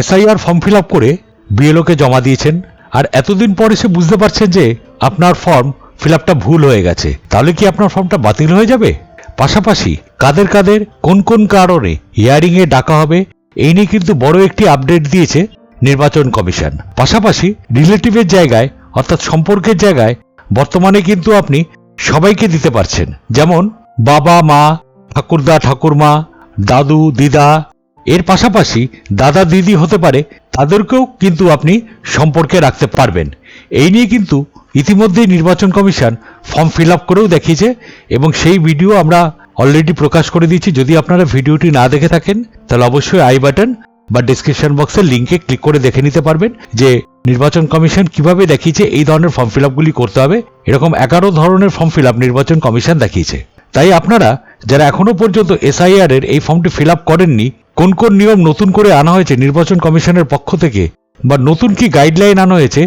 SIR form fill up করে বিএলওকে জমা দিয়েছেন। আর এতদিন পর এসে বুঝতে পারছেন যে আপনার ফর্ম ফিল আপটা ভুল হয়ে গেছে। তাহলে কি আপনার ফর্মটা বাতিল হয়ে যাবে? পাশাপাশি কাদের কাদের কোন কোন কারণে হিয়ারিংয়ে ডাকা হবে, এই নিয়ে কিন্তু বড় একটি আপডেট দিয়েছে নির্বাচন কমিশন। পাশাপাশি রিলেটিভের জায়গায়, অর্থাৎ সম্পর্কের জায়গায় বর্তমানে কিন্তু আপনি সবাইকে দিতে পারছেন। যেমন বাবা, মা, ঠাকুরদা, ঠাকুরমা, দাদু, দিদা এর পাশাপাশি দাদা দিদি হতে পারে, তাদেরকেও কিন্তু আপনি সম্পর্কে রাখতে পারবেন। এই নিয়ে কিন্তু ইতিমধ্যেই নির্বাচন কমিশন ফর্ম ফিল আপ করেও দেখিয়েছে এবং সেই ভিডিও আমরা অলরেডি প্রকাশ করে দিয়েছি। যদি আপনারা ভিডিওটি না দেখে থাকেন, তাহলে অবশ্যই আই বাটন বা ডিসক্রিপশন বক্সের লিঙ্কে ক্লিক করে দেখে নিতে পারবেন যে নির্বাচন কমিশন কীভাবে দেখিয়েছে, এই ধরনের ফর্ম ফিল আপগুলি করতে হবে। এরকম এগারো ধরনের ফর্ম ফিল আপ নির্বাচন কমিশন দেখিয়েছে। তাই আপনারা যারা এখনও পর্যন্ত এসআইআর এর এই ফর্মটি ফিল আপ করেননি কোন কোন নিয়ম নতুন করে আনা হয়েছে নির্বাচন কমিশনের পক্ষ থেকে? বা নতুন কি গাইডলাইন আনা হয়েছে?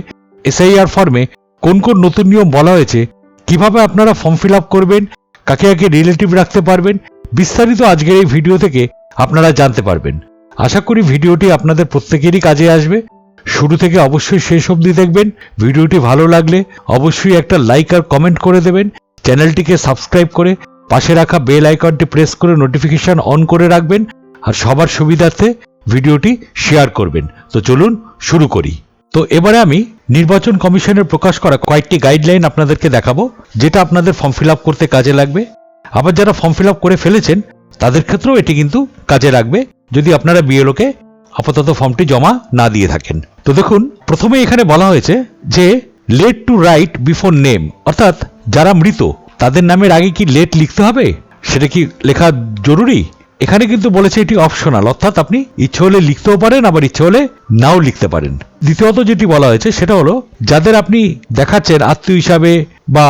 এসআইআর ফর্মে কোন কোন নতুন নিয়ম বলা হয়েছে? কীভাবে আপনারা ফর্ম ফিল আপ করবেন? কাকে কাকে রিলেটিভ রাখতে পারবেন? বিস্তারিত আজকের এই ভিডিও থেকে আপনারা জানতে পারবেন। আশা করি ভিডিওটি আপনাদের প্রত্যেকেরই কাজে আসবে। শুরু থেকে অবশ্যই শেষ অবধি দেখবেন। ভিডিওটি ভালো লাগলে অবশ্যই একটা লাইক আর কমেন্ট করে দেবেন। চ্যানেলটিকে সাবস্ক্রাইব করে পাশে রাখা বেল আইকনটি প্রেস করে নোটিফিকেশন অন করে রাখবেন। আর সবার সুবিধার্থে ভিডিওটি শেয়ার করবেন। তো চলুন শুরু করি। তো এবারে আমি নির্বাচন কমিশনের প্রকাশ করা কয়েকটি গাইডলাইন আপনাদেরকে দেখাবো, যেটা আপনাদের ফর্ম ফিল আপ করতে কাজে লাগবে। আবার যারা ফর্ম ফিল আপ করে ফেলেছেন, তাদের ক্ষেত্রেও এটি কিন্তু কাজে লাগবে, যদি আপনারা বিএলওকে আপাতত ফর্মটি জমা না দিয়ে থাকেন। তো দেখুন, প্রথমে এখানে বলা হয়েছে যে let to write before name অর্থাৎ যারা মৃত, তাদের নামের আগে কি লেট লিখতে হবে? সেটা কি লেখা জরুরি? এখানে কিন্তু বলেছে এটি অপশনাল অর্থাৎ আপনি ইচ্ছে হলে লিখতেও পারেন, আবার ইচ্ছে হলে নাও লিখতে পারেন। দ্বিতীয়ত যেটি বলা হয়েছে, সেটা হলো, যাদের আপনি দেখাচ্ছেন আত্মীয় হিসাবে বা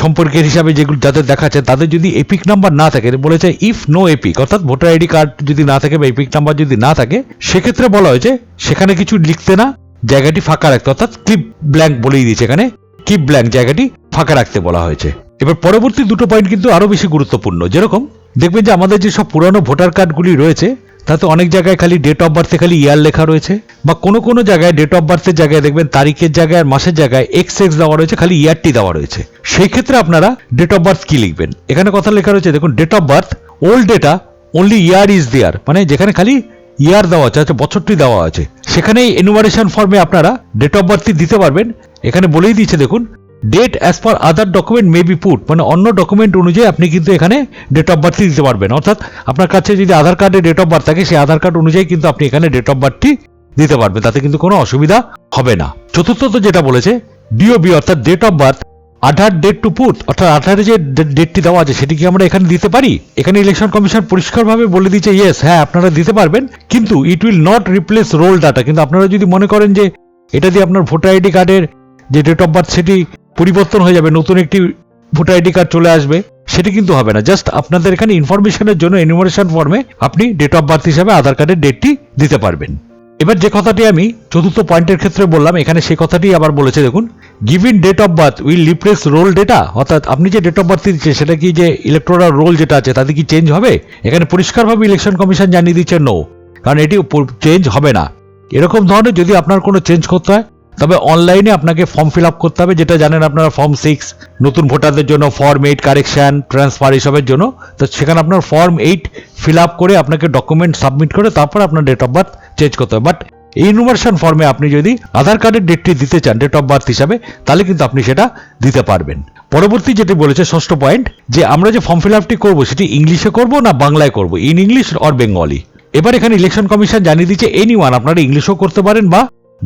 সম্পর্কের হিসাবে যেগুলো, যাদের দেখাচ্ছেন, তাদের যদি এপিক নাম্বার না থাকে, বলেছে ইফ নো এপিক অর্থাৎ ভোটার আইডি কার্ড যদি না থাকে বা এপিক নাম্বার যদি না থাকে, সেক্ষেত্রে বলা হয়েছে, সেখানে কিছু লিখতে না, জায়গাটি ফাঁকা রাখতে, অর্থাৎ ক্লিপ ব্ল্যাঙ্ক বলেই দিয়েছে এখানে কিপ ব্ল্যাঙ্ক জায়গাটি ফাঁকা রাখতে বলা হয়েছে। এবার পরবর্তী দুটো পয়েন্ট কিন্তু আরও বেশি গুরুত্বপূর্ণ, যেরকম দেখবেন যে আমাদের যেসব পুরানো ভোটার কার্ডগুলি রয়েছে, তাতে অনেক জায়গায় খালি ডেট অফ বার্থে খালি ইয়ার লেখা রয়েছে, বা কোনো কোনো জায়গায় ডেট অফ বার্থের জায়গায় দেখবেন তারিখের জায়গায় আর মাসের জায়গায় এক্স এক্স দেওয়া রয়েছে, খালি ইয়ারটি দেওয়া রয়েছে। সেই ক্ষেত্রে আপনারা ডেট অফ বার্থ কি লিখবেন? এখানে কথা লেখা রয়েছে, দেখুন date of birth old data only year is there মানে যেখানে খালি ইয়ার দেওয়া আছে অর্থাৎ বছরটি দেওয়া আছে। সেখানে এনুমারেশন ফর্মে আপনারা ডেট অফ বার্থটি দিতে পারবেন। এখানে বলেই দিয়েছে, দেখুন date as per other document may be put মানে অন্য ডকুমেন্ট অনুযায়ী আপনি কিন্তু এখানে ডেট অফ বার্থটি দিতে পারবেন। অর্থাৎ আপনার কাছে যদি আধার কার্ডে ডেট অফ বার্থ থাকে, সেই আধার কার্ড অনুযায়ী কিন্তু আপনি এখানে ডেট অফ বার্থটি দিতে পারবেন। তাতে কিন্তু কোনো অসুবিধা হবে না। চতুর্থত যেটা বলেছে ডিওবি অর্থাৎ date of birth Aadhaar date to put অর্থাৎ আধারে যে ডেটটি দেওয়া আছে, সেটি কি আমরা এখানে দিতে পারি? এখানে ইলেকশন কমিশন পরিষ্কারভাবে বলে দিচ্ছে ইয়েস হ্যাঁ আপনারা দিতে পারবেন। কিন্তু it will not replace roll data কিন্তু আপনারা যদি মনে করেন যে, এটা দিয়ে আপনার ভোটার আইডি কার্ডের যে ডেট অফ বার্থ সেটি পরিবর্তন হয়ে যাবে, নতুন একটি ভোটার আইডি কার্ড চলে আসবে, সেটি কিন্তু হবে না। জাস্ট আপনাদের এখানে ইনফরমেশনের জন্য এনিমারেশন ফর্মে আপনি ডেট অফ বার্থ হিসাবে আধার কার্ডের ডেটটি দিতে পারবেন। এবার যে কথাটি আমি চতুর্থ পয়েন্টের ক্ষেত্রে বললাম, এখানে সেই কথাটি আবার বলেছে, দেখুন given date of birth will replace roll data অর্থাৎ আপনি যে ডেট অফ বার্থ দিচ্ছেন, সেটা কি যে ইলেকট্রোরাল রোল যেটা আছে, তাতে কি চেঞ্জ হবে? এখানে পরিষ্কারভাবে ইলেকশন কমিশন জানিয়ে দিচ্ছে নো কারণ এটি চেঞ্জ হবে না। এরকম ধরনের যদি আপনার কোনো চেঞ্জ করতে হয় তবে অনলাইনে আপনাকে ফর্ম ফিল আপ করতে হবে, যেটা জানেন আপনারা ফর্ম সিক্স নতুন ভোটারদের জন্য ফর্ম এইট কারেকশন ট্রান্সফার এসবের জন্য। তো সেখানে আপনার ফর্ম এইট ফিল আপ করে আপনাকে ডকুমেন্ট সাবমিট করে তারপর আপনার ডেট অফ বার্থ চেঞ্জ করতে হবে। বাট এই ইনভার্সন ফর্মে আপনি যদি আধার কার্ডের ডেটটি দিতে চান ডেট অফ বার্থ হিসাবে, তাহলে কিন্তু আপনি সেটা দিতে পারবেন। পরবর্তী যেটি বলেছে ষষ্ঠ পয়েন্ট যে আমরা যে ফর্ম ফিল আপটি করব, সেটি ইংলিশে করব না বাংলায় করব? ইন ইংলিশ অর বেঙ্গলি এবার এখানে ইলেকশন কমিশন জানিয়ে দিচ্ছে এনি ওয়ান আপনারা ইংলিশও করতে পারেন বা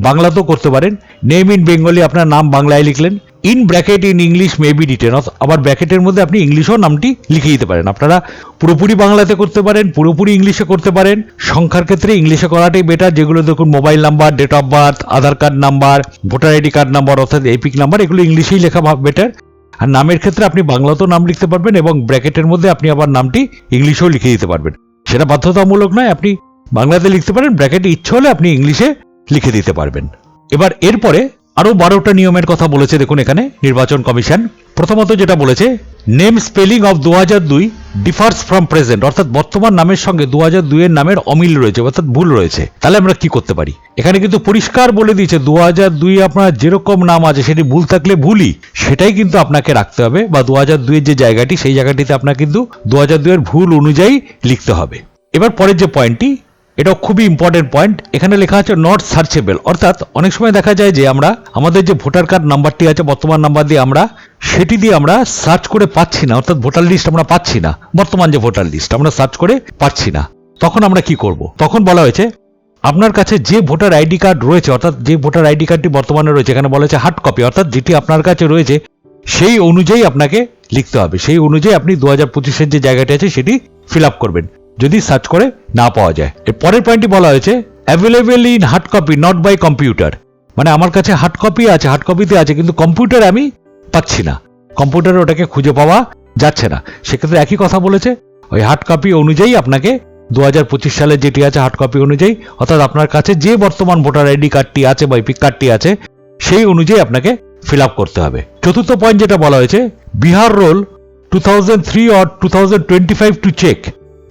বাংলাতেও করতে পারেন। নেম ইন বেঙ্গলি আপনার নাম বাংলায় লিখলেন। In bracket in English may be written আবার ব্র্যাকেটের মধ্যে আপনি ইংলিশও নামটি লিখে দিতে পারেন। আপনারা পুরোপুরি বাংলাতে করতে পারেন, পুরোপুরি ইংলিশে করতে পারেন। সংখ্যার ক্ষেত্রে ইংলিশে করাটাই বেটার যেগুলো দেখুন mobile number date of birth Aadhaar card number voter ID card number অর্থাৎ এপিক নাম্বার এগুলো ইংলিশেই লেখা বেটার আর নামের ক্ষেত্রে আপনি বাংলাতেও নাম লিখতে পারবেন এবং ব্র্যাকেটের মধ্যে আপনি আবার নামটি ইংলিশেও লিখে দিতে পারবেন। সেটা বাধ্যতামূলক নয়, আপনি বাংলাতে লিখতে পারেন, ব্র্যাকেটে ইচ্ছে হলে আপনি ইংলিশে লিখে দিতে পারবেন। এবার এরপরে আরও বারোটা নিয়মের কথা বলেছে দেখুন এখানে, নির্বাচন কমিশন। প্রথমত যেটা বলেছে নেম স্পেলিং অফ দু হাজার দুই ডিফার্স ফ্রম প্রেজেন্ট অর্থাৎ বর্তমান নামের সঙ্গে দু হাজার দুইয়ের নামের অমিল রয়েছে, অর্থাৎ ভুল রয়েছে। তাহলে আমরা কি করতে পারি? এখানে কিন্তু পরিষ্কার বলে দিয়েছে দু হাজার দুই আপনার যেরকম নাম আছে, সেটি ভুল থাকলে ভুলই। সেটাই কিন্তু আপনাকে রাখতে হবে, বা দু হাজার দুইয়ের যে জায়গাটি, সেই জায়গাটিতে আপনার কিন্তু দু হাজার দুইয়ের ভুল অনুযায়ী লিখতে হবে। এবার পরের যে পয়েন্টটি এটাও খুবই ইম্পর্টেন্ট পয়েন্ট এখানে লেখা আছে নট সার্চেবল অর্থাৎ অনেক সময় দেখা যায় যে আমরা, আমাদের যে ভোটার কার্ড নাম্বারটি আছে, বর্তমান নাম্বার দিয়ে আমরা, সেটি দিয়ে আমরা সার্চ করে পাচ্ছি না। অর্থাৎ ভোটার লিস্ট আমরা পাচ্ছি না। বর্তমান যে ভোটার লিস্ট আমরা সার্চ করে পাচ্ছি না। তখন আমরা কি করব? তখন বলা হয়েছে, আপনার কাছে যে ভোটার আইডি কার্ড রয়েছে, অর্থাৎ যে ভোটার আইডি কার্ডটি বর্তমানে রয়েছে, এখানে বলা হয়েছে হার্ড কপি অর্থাৎ যেটি আপনার কাছে রয়েছে, সেই অনুযায়ী আপনাকে লিখতে হবে। সেই অনুযায়ী আপনি দু হাজার পঁচিশের যে জায়গাটি আছে, সেটি ফিল আপ করবেন। যদি সার্চ করে, না পাওয়া যায়। এর পরের পয়েন্টটি বলা হয়েছে available in hard copy not by computer মানে আমার কাছে হার্ড কপি আছে হার্ড কপিতে আছে, কিন্তু কম্পিউটার আমি পাচ্ছি না। কম্পিউটারে ওটাকে খুঁজে পাওয়া যাচ্ছে না। সেক্ষেত্রে একই কথা বলেছে, ওই হার্ড কপি অনুযায়ী আপনাকে দু হাজার পঁচিশ সালে যেটি আছে হার্ড কপি অনুযায়ী, অর্থাৎ আপনার কাছে যে বর্তমান ভোটার আইডি কার্ডটি আছে বা এপিক কার্ডটি আছে, সেই অনুযায়ী আপনাকে ফিল আপ করতে হবে। চতুর্থ পয়েন্ট যেটা বলা হয়েছে Bihar roll two thousand three or two thousand twenty five to check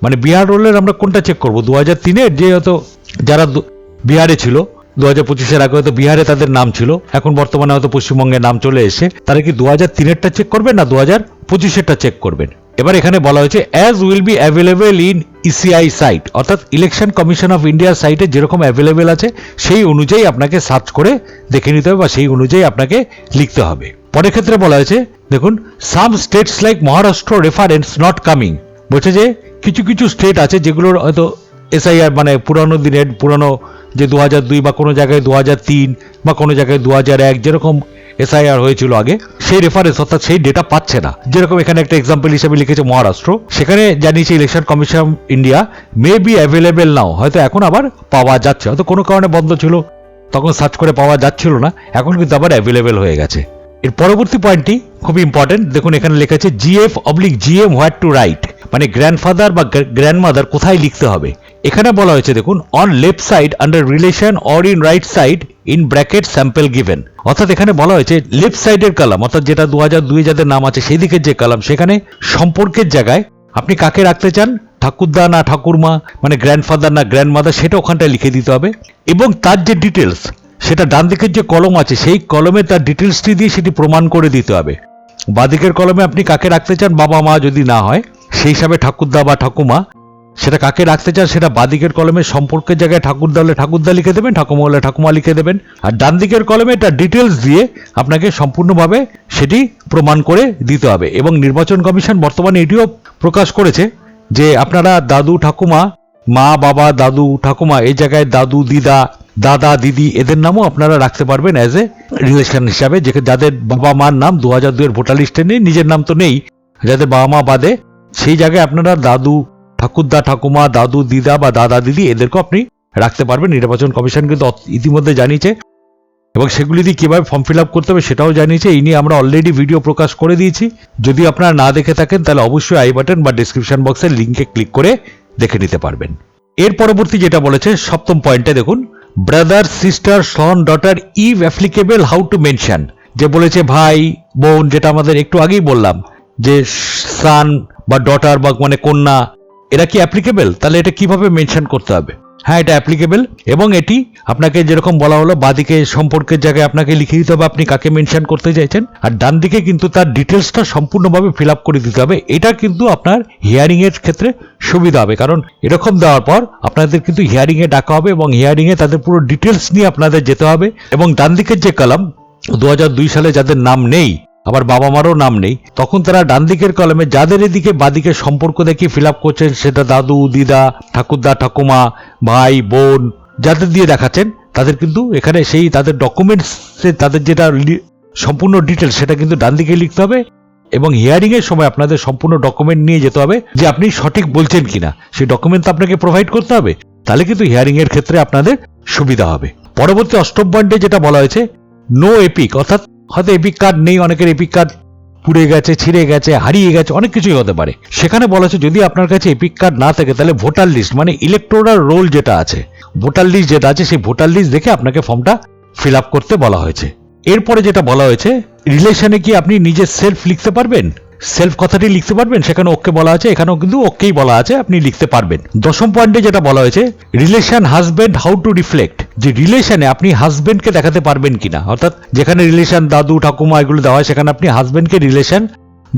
মানে বিহার রোলের আমরা কোনটা চেক করব? দু হাজার তিনের যে হয়তো যারা বিহারে ছিল দু হাজার পঁচিশের আগে হয়তো বিহারে তাদের নাম ছিল, এখন বর্তমানে হয়তো পশ্চিমবঙ্গের নাম চলে এসে তারা কি দু হাজার তিনেরটা চেক করবেন না দু হাজার পঁচিশেরটা চেক করবেন? এবার এখানে বলা হয়েছে as will be available in ECI site অর্থাৎ ইলেকশন কমিশন অফ ইন্ডিয়ার সাইটে যেরকম অ্যাভেলেবেল আছে, সেই অনুযায়ী আপনাকে সার্চ করে দেখে নিতে হবে বা সেই অনুযায়ী আপনাকে লিখতে হবে। পরের ক্ষেত্রে বলা হয়েছে, দেখুন some states like Maharashtra reference not coming বলছে যে কিছু কিছু স্টেট আছে যেগুলোর হয়তো এসআইআর মানে পুরানো দিনের, পুরানো যে দু দুই বা কোনো জায়গায় দু তিন বা কোনো জায়গায় দু এক যেরকম এসআইআর হয়েছিল আগে, সেই রেফারেন্স অর্থাৎ সেই ডেটা পাচ্ছে না। যেরকম এখানে একটা এক্সাম্পল হিসেবে লিখেছে মহারাষ্ট্র। সেখানে জানিয়েছে election commission India may be available now হয়তো এখন আবার পাওয়া যাচ্ছে। হয়তো কোনো কারণে বন্ধ ছিল, তখন সার্চ করে পাওয়া যাচ্ছিল না, এখন কিন্তু আবার অ্যাভেলেবেল হয়ে গেছে। এর পরবর্তী পয়েন্টটি খুব ইম্পর্টেন্ট দেখুন, এখানে লেখা আছে GF oblique GM what to write মানে গ্র্যান্ডফাদার বা গ্র্যান্ডমাদার কোথায় লিখতে হবে। এখানে বলা হয়েছে, দেখুন on left side under relation or in right side in bracket sample given অর্থাৎ এখানে বলা হয়েছে লেফট সাইডের কালাম অর্থাৎ যেটা দু হাজার দুই যাদের নাম আছে সেই দিকের যে কালাম সেখানে সম্পর্কের জায়গায় আপনি কাকে রাখতে চান? ঠাকুরদা না ঠাকুরমা? মানে গ্র্যান্ডফাদার না গ্র্যান্ডমাদার সেটা ওখানটায় লিখে দিতে হবে। এবং তার যে ডিটেলস সেটা ডান দিকের যে কলম আছে, সেই কলমে তার ডিটেলসটি দিয়ে সেটি প্রমাণ করে দিতে হবে। বাদিকের কলমে আপনি কাকে রাখতে চান, বাবা মা যদি না হয়, সেই হিসাবে ঠাকুরদা বা ঠাকুমা। সেটা কাকে রাখতে চান, সেটা বাদিকের কলমে সম্পর্কের জায়গায় ঠাকুরদা হলে ঠাকুরদা লিখে দেবেন, ঠাকুমা হলে ঠাকুমা লিখে দেবেন। আর ডান দিকের কলমে তার ডিটেলস দিয়ে আপনাকে সম্পূর্ণভাবে সেটি প্রমাণ করে দিতে হবে। এবং নির্বাচন কমিশন বর্তমানে এটিও প্রকাশ করেছে যে আপনারা দাদু ঠাকুমা, মা, বাবা, দাদু ঠাকুমা, এই জায়গায় দাদু, দিদা দাদা, দিদি, এদের নামও আপনারা রাখতে পারবেন অ্যাজ এ রিলেশন হিসাবে, যে যাদের বাবা মার নাম দু হাজার দুয়ের ভোটার লিস্টে নেই, নিজের নাম তো নেই। যাদের বাবা মা বাদে, সেই জায়গায় আপনারা দাদু, ঠাকুরদা, ঠাকুমা, দাদু, দিদা বা দাদা, দিদি, এদেরকেও আপনি রাখতে পারবেন। নির্বাচন কমিশন কিন্তু ইতিমধ্যে জানিয়েছে। এবং সেগুলি দিয়ে কীভাবে ফর্ম ফিল আপ করতে হবে সেটাও জানিয়েছে। এই নিয়ে আমরা অলরেডি ভিডিও প্রকাশ করে দিয়েছি। যদি আপনারা না দেখে থাকেন, তাহলে অবশ্যই আই বাটন বা ডিসক্রিপশন বক্সের লিঙ্কে ক্লিক করে দেখে নিতে পারবেন। এর পরবর্তী যেটা বলেছে, সপ্তম পয়েন্টে দেখুন। Brother sister son daughter if applicable how to mention যে বলেছে ভাই, বোন, যেটা আমাদের একটু আগেই বললাম, যে সান বা ডটার বা মানে কন্যা, এরা কি অ্যাপ্লিকেবল তাহলে এটা কীভাবে মেনশন করতে হবে? হ্যাঁ এটা অ্যাপ্লিকেবল এবং এটি আপনাকে যেরকম বলা হলো, বাদিকে সম্পর্কের জায়গায় আপনাকে লিখে দিতে হবে, আপনি কাকে মেনশন করতে চাইছেন। আর ডান দিকে কিন্তু তার ডিটেলসটা সম্পূর্ণভাবে ফিল আপ করে দিতে হবে। এটা কিন্তু আপনার হিয়ারিং এর ক্ষেত্রে সুবিধা হবে। কারণ এরকম দেওয়ার পর আপনাদের কিন্তু হিয়ারিং এ ডাকা হবে এবং হিয়ারিং এ তাদের পুরো ডিটেলস নিয়ে আপনাদের যেতে হবে। এবং ডান দিকের যে কলাম, দু হাজার দুই সালে যাদের নাম নেই আবার বাবা মারও নাম নেই। তখন তারা ডান দিকের কলমে যাদের এদিকে বাদিকে সম্পর্ক দেখে ফিল আপ করছেন সেটা দাদু, দিদা, ঠাকুরদা, ঠাকুমা, ভাই, বোন যাদের দিয়ে দেখাচ্ছেন, তাদের কিন্তু এখানে সেই তাদের ডকুমেন্টস তাদের যেটা সম্পূর্ণ ডিটেলস সেটা কিন্তু ডান দিকে লিখতে হবে এবং হিয়ারিং এর সময় আপনাদের সম্পূর্ণ ডকুমেন্ট নিয়ে যেতে হবে যে আপনি সঠিক বলছেন কিনা। সেই ডকুমেন্ট আপনাকে প্রোভাইড করতে হবে, তাহলে কিন্তু হিয়ারিং এর ক্ষেত্রে আপনাদের সুবিধা হবে। পরবর্তী অষ্টম পয়েন্টে যেটা বলা হয়েছে নো এপিক অর্থাৎ হয়তো এপিক কার্ড নেই, অনেকের এপিক কার্ড পুড়ে গেছে, ছিঁড়ে গেছে, হারিয়ে গেছে, অনেক কিছুই হতে পারে। সেখানে বলা হচ্ছে যদি আপনার কাছে এপিক কার্ড না থাকে, তাহলে ভোটার লিস্ট মানে ইলেকট্রোরাল রোল যেটা আছে, ভোটার লিস্ট যেটা আছে, সেই ভোটার লিস্ট দেখে আপনাকে ফর্মটা ফিল আপ করতে বলা হয়েছে। এরপরে যেটা বলা হয়েছে রিলেশনে কি আপনি নিজের সেলফ লিখতে পারবেন? সেলফ কথাটি লিখতে পারবেন, সেখানে ওকে বলা আছে, এখানেও কিন্তু ওকেই বলা আছে, আপনি লিখতে পারবেন। দশম পয়েন্টে যেটা বলা হয়েছে relation husband how to reflect যে রিলেশনে আপনি হাজবেন্ডকে দেখাতে পারবেন কিনা, অর্থাৎ যেখানে রিলেশন দাদু, ঠাকুমা এগুলো দেওয়া হয়, সেখানে আপনি হাজবেন্ডকে রিলেশন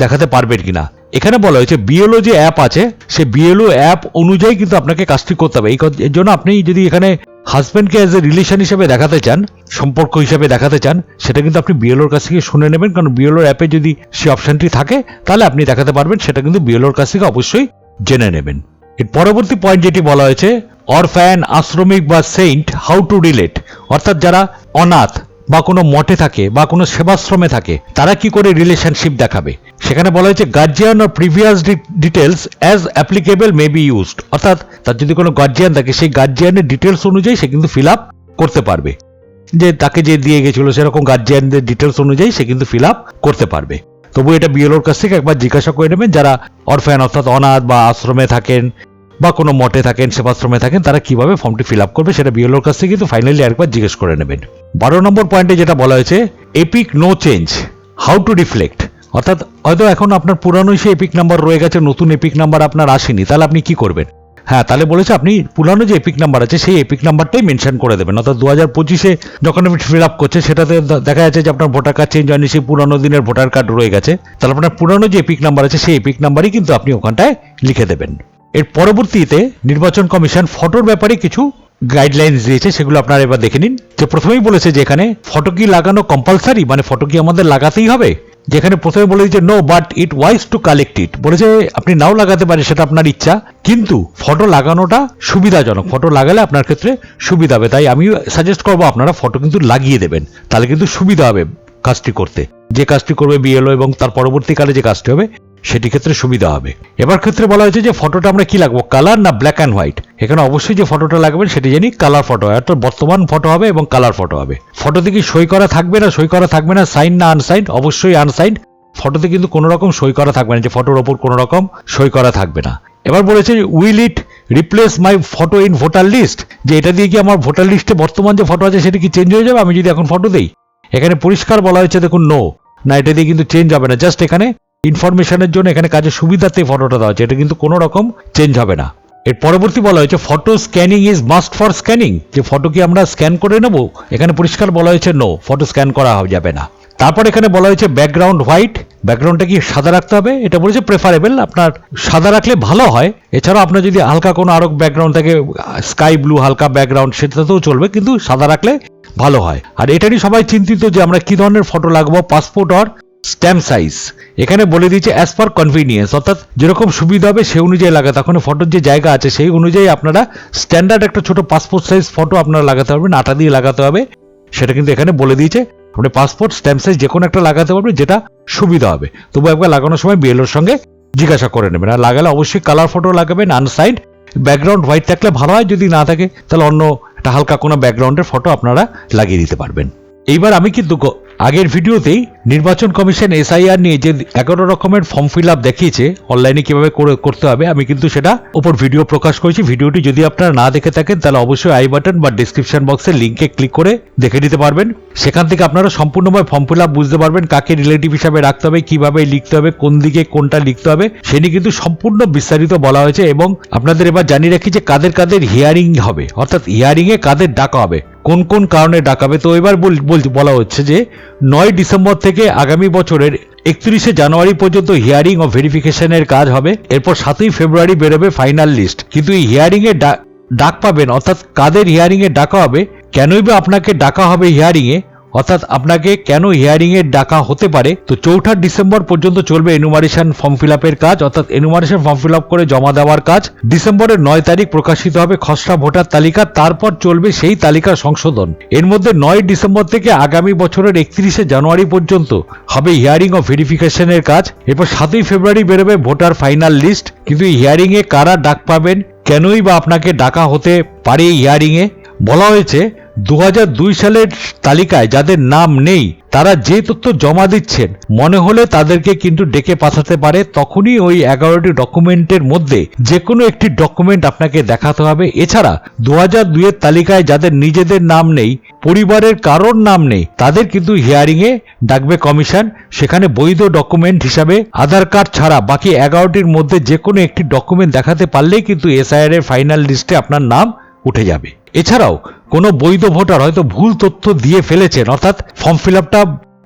দেখাতে পারবেন কিনা। এখানে বলা হয়েছে বিএলও যে অ্যাপ আছে, সে বিএলও অ্যাপ অনুযায়ী কিন্তু আপনাকে কাজটি করতে হবে। এই জন্য আপনি যদি এখানে হাজব্যান্ডকে অ্যাজ এ রিলেশন হিসেবে দেখাতে চান, সম্পর্ক হিসেবে দেখাতে চান, সেটা কিন্তু আপনি বিএলওর কাছ থেকে শুনে নেবেন। কারণ বিএলওর অ্যাপে যদি সেই অপশনটি থাকে, তাহলে আপনি দেখাতে পারবেন, সেটা কিন্তু বিএলওর কাছ থেকে অবশ্যই জেনে নেবেন। এর পরবর্তী পয়েন্ট যেটি বলা হয়েছে অরফ্যান আশ্রমিক বা সেইন্ট হাউ টু রিলেট অর্থাৎ যারা অনাথ বা কোনো মঠে থাকে বা কোনো সেবাশ্রমে থাকে, তারা কি করে রিলেশনশিপ দেখাবে? সেখানে বলা হয়েছে guardian or previous details as applicable may be used অর্থাৎ তার যদি কোনো গার্জিয়ান থাকে, সেই গার্জিয়ানের ডিটেলস অনুযায়ী সে কিন্তু ফিল আপ করতে পারবে। যে তাকে যে দিয়ে গেছিল সেরকম গার্জিয়ানদের ডিটেলস অনুযায়ী সে কিন্তু ফিল আপ করতে পারবে। তবু এটা বিএলওর কাছ থেকে একবার জিজ্ঞাসা করে নেবেন, যারা অরফ্যান অর্থাৎ অনাথ বা আশ্রমে থাকেন বা কোনো মঠে থাকেন, সেবাশ্রমে থাকেন, তারা কীভাবে ফর্মটি ফিল আপ করবে সেটা বিএলওর কাছ থেকে কিন্তু ফাইনালি একবার জিজ্ঞেস করে নেবেন। বারো নম্বর পয়েন্টে যেটা বলা হয়েছে EPIC no change how to reflect অর্থাৎ হয়তো এখন আপনার পুরানো সে এপিক নাম্বার রয়ে গেছে, নতুন এপিক নাম্বার আপনার আসেনি, তাহলে আপনি কি করবেন? হ্যাঁ তাহলে বলেছে আপনি পুরানো যে এপিক নাম্বার আছে, সেই এপিক নাম্বারটাই মেনশন করে দেবেন। অর্থাৎ দু হাজার পঁচিশে যখন আপনি ফিল আপ করছে, সেটাতে দেখা যাচ্ছে যে আপনার ভোটার কার্ড চেঞ্জ হয়নি, সেই পুরানো দিনের ভোটার কার্ড রয়ে গেছে। তাহলে আপনার পুরানো যে এপিক নাম্বার আছে, সেই এপিক নাম্বারই কিন্তু আপনি ওখানটায় লিখে দেবেন। এর পরবর্তীতে নির্বাচন কমিশন ফটোর ব্যাপারে কিছু গাইডলাইন্স দিয়েছে, সেগুলো আপনারা এবার দেখে নিন। যে প্রথমেই বলেছে যে এখানে ফটো কি লাগানো কম্পালসারি মানে ফটো কি আমাদের লাগাতেই হবে? যেখানে প্রথমে বলে দিচ্ছে no but it wise to collect it বলেছে, আপনি নাও লাগাতে পারেন, সেটা আপনার ইচ্ছা। কিন্তু ফটো লাগানোটা সুবিধাজনক। ফটো লাগালে আপনার ক্ষেত্রে সুবিধা হবে। তাই আমি সাজেস্ট করব, আপনারা ফটো কিন্তু লাগিয়ে দেবেন। তাহলে কিন্তু সুবিধা হবে। কাজটি করতে। যে কাজটি করবে বিএলও এবং তার পরবর্তীকালে যে কাজটি হবে, সেটি ক্ষেত্রে সুবিধা হবে। এবার ক্ষেত্রে বলা হয়েছে যে ফটোটা আমরা কি লাগবো, কালার না ব্ল্যাক অ্যান্ড হোয়াইট এখানে অবশ্যই যে ফটোটা লাগবেন সেটি জানি কালার ফটো হয় অর্থাৎ বর্তমান ফটো হবে এবং কালার ফটো হবে। ফটোতে কি সই করা থাকবে না, সই করা থাকবে না সাইন না আনসাইন অবশ্যই আনসাইন ফটোতে কিন্তু কোনো রকম সই করা থাকবে না, যে ফটোর ওপর কোনো রকম সই করা থাকবে না। এবার বলেছে will it replace my photo in voter list যে এটা দিয়ে কি আমার ভোটার লিস্টে বর্তমান যে ফটো আছে, সেটা কি চেঞ্জ হয়ে যাবে? আমি যদি এখন ফটো দেই। এখানে পরিষ্কার বলা হয়েছে, দেখুন নো না এটা দিয়ে কিন্তু চেঞ্জ হবে না। জাস্ট এখানে ইনফরমেশনের জন্য এখানে কাজের সুবিধাতে ফটোটা দেওয়া হচ্ছে এটা কিন্তু কোনো রকম চেঞ্জ হবে না। এর পরবর্তী বলা হয়েছে photo scanning is must for scanning যে ফটো কি আমরা স্ক্যান করে নেব, এখানে পরিষ্কার বলা হয়েছে নো ফটো স্ক্যান করা যাবে না। তারপর এখানে বলা হয়েছে ব্যাকগ্রাউন্ড হোয়াইট ব্যাকগ্রাউন্ডটা কি সাদা রাখতে হবে? এটা বলেছে প্রেফারেবল আপনার সাদা রাখলে ভালো হয়। এছাড়াও আপনার যদি হালকা কোনো আরও ব্যাকগ্রাউন্ড থাকে স্কাই ব্লু হালকা ব্যাকগ্রাউন্ড, সেটাতেও চলবে, কিন্তু সাদা রাখলে ভালো হয়। আর এটারই সবাই চিন্তিত যে আমরা কি ধরনের ফটো লাগবো পাসপোর্ট আর স্ট্যাম্প সাইজ এখানে বলে দিয়েছে অ্যাজ পার কনভিনিয়েন্স অর্থাৎ যেরকম সুবিধা হবে সেই অনুযায়ী লাগাতে। এখন ফটোর যে জায়গা আছে, সেই অনুযায়ী আপনারা স্ট্যান্ডার্ড একটা ছোট পাসপোর্ট সাইজ ফটো আপনারা লাগাতে পারবেন, আটা দিয়ে লাগাতে হবে। সেটা কিন্তু এখানে বলে দিয়েছে। আপনি পাসপোর্ট স্ট্যাম্প সাইজ যে কোনো একটা লাগাতে পারবেন যেটা সুবিধা হবে। তবু একবার লাগানোর সময় বিএলওর সঙ্গে জিজ্ঞাসা করে নেবেন। আর লাগালে অবশ্যই কালার ফটো লাগাবেন আনসাইড ব্যাকগ্রাউন্ড হোয়াইট থাকলে ভালো হয়, যদি না থাকে, তাহলে অন্য একটা হালকা কোনো ব্যাকগ্রাউন্ডের ফটো আপনারা লাগিয়ে দিতে পারবেন। এইবার আমি কিন্তু আগের ভিডিওতেই নির্বাচন কমিশন এসআইআর নিয়ে যে এগারো রকমের ফর্ম ফিল আপ দেখিয়েছে অনলাইনে কীভাবে করে- করতে হবে, আমি কিন্তু সেটা ওপর ভিডিও প্রকাশ করেছি। ভিডিওটি যদি আপনারা না দেখে থাকেন, তাহলে অবশ্যই আই বাটন বা ডিসক্রিপশন বক্সের লিঙ্কে ক্লিক করে দেখে নিতে পারবেন। সেখান থেকে আপনারা সম্পূর্ণভাবে ফর্ম ফিল আপ বুঝতে পারবেন কাকে রিলেটিভ হিসাবে রাখতে হবে, কীভাবে লিখতে হবে, কোন দিকে কোনটা লিখতে হবে, সে নিয়ে কিন্তু সম্পূর্ণ বিস্তারিত বলা হয়েছে এবং আপনাদের এবার জানিয়ে রাখি যে কাদের কাদের হিয়ারিং হবে, অর্থাৎ হিয়ারিং এ কাদের ডাকা হবে। কোন কোন কারণে ডাকাবে? তো এবার বল- হচ্ছে যে, নয় ডিসেম্বর থেকে আগামী বছরের একত্রিশে জানুয়ারি পর্যন্ত হিয়ারিং ও ভেরিফিকেশনের কাজ হবে। এরপর সাতই ফেব্রুয়ারি বেরোবে ফাইনাল লিস্ট। কিন্তু এই হিয়ারিং এ ডাক পাবেন, অর্থাৎ কাদের হিয়ারিং এ ডাকা হবে? কেনই বা আপনাকে ডাকা হবে হিয়ারিং এ অর্থাৎ আপনাকে কেন হিয়ারিং এর ডাকা হতে পারে? তো চৌঠা ডিসেম্বর পর্যন্ত চলবে এনুমারেশন ফর্ম ফিল আপের কাজ, অর্থাৎ এনুমারেশন ফর্ম ফিল আপ করে জমা দেওয়ার কাজ। ডিসেম্বরের নয় তারিখ প্রকাশিত হবে খসড়া ভোটার তালিকা, তারপর চলবে সেই তালিকা সংশোধন। এর মধ্যে নয় ডিসেম্বর থেকে আগামী বছরের একত্রিশে জানুয়ারি পর্যন্ত হবে হিয়ারিং ও ভেরিফিকেশনের কাজ। এরপর সাতই ফেব্রুয়ারি বেরোবে ভোটার ফাইনাল লিস্ট কিন্তু হিয়ারিং এ কারা ডাক পাবেন? কেনই বা আপনাকে ডাকা হতে পারে হিয়ারিং এ? বলা হয়েছে দু হাজার দুই সালের তালিকায় যাদের নাম নেই, তারা যে তথ্য জমা দিচ্ছেন, মনে হলে তাদেরকে কিন্তু ডেকে পাঠাতে পারে। তখনই ওই এগারোটি ডকুমেন্টের মধ্যে যে কোনো একটি ডকুমেন্ট আপনাকে দেখাতে হবে। এছাড়া দু হাজার দুইয়ের তালিকায় যাদের নিজেদের নাম নেই, পরিবারের কারোর নাম নেই, তাদের কিন্তু হিয়ারিং এ ডাকবে কমিশন। সেখানে বৈধ ডকুমেন্ট হিসাবে আধার কার্ড ছাড়া বাকি এগারোটির মধ্যে যে কোনো একটি ডকুমেন্ট দেখাতে পারলেই কিন্তু এসআইআর এর ফাইনাল লিস্টে আপনার নাম উঠে যাবে। এছাড়াও কোনো বৈধ ভোটার হয়তো ভুল তথ্য দিয়ে ফেলেছেন, অর্থাৎ ফর্ম ফিল আপটা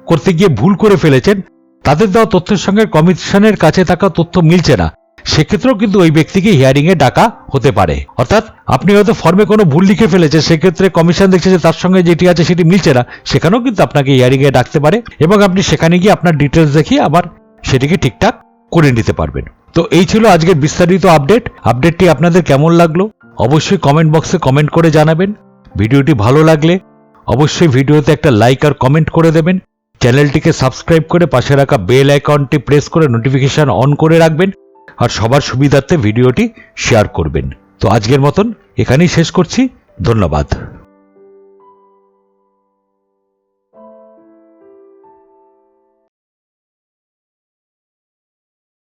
করতে গিয়ে ভুল করে ফেলেছেন, তাদের দেওয়া তথ্যের সঙ্গে কমিশনের কাছে থাকা তথ্য মিলছে না। সেক্ষেত্রেও কিন্তু ওই ব্যক্তিকে হিয়ারিং এ ডাকা হতে পারে। অর্থাৎ আপনি হয়তো ফর্মে কোনো ভুল লিখে ফেলেছে সেক্ষেত্রে কমিশন দেখছে যে তার সঙ্গে যেটি আছে সেটি মিলছে না, সেখানেও কিন্তু আপনাকে হিয়ারিং এ ডাকতে পারে এবং আপনি সেখানে গিয়ে আপনার ডিটেলস দেখিয়ে আবার সেটিকে ঠিকঠাক করে নিতে পারবেন। তো এই ছিল আজকের বিস্তারিত আপডেট আপডেটটি আপনাদের কেমন লাগল? অবশ্যই কমেন্ট বক্সে কমেন্ট করে জানাবেন। ভিডিওটি ভালো লাগলে অবশ্যই ভিডিওতে একটা লাইক আর কমেন্ট করে দেবেন। চ্যানেলটিকে সাবস্ক্রাইব করে পাশে রাখা বেল আইকনটি প্রেস করে নোটিফিকেশন অন করে রাখবেন আর সবার সুবিধার্থে ভিডিওটি শেয়ার করবেন। তো আজকের মতন এখানেই শেষ করছি। ধন্যবাদ।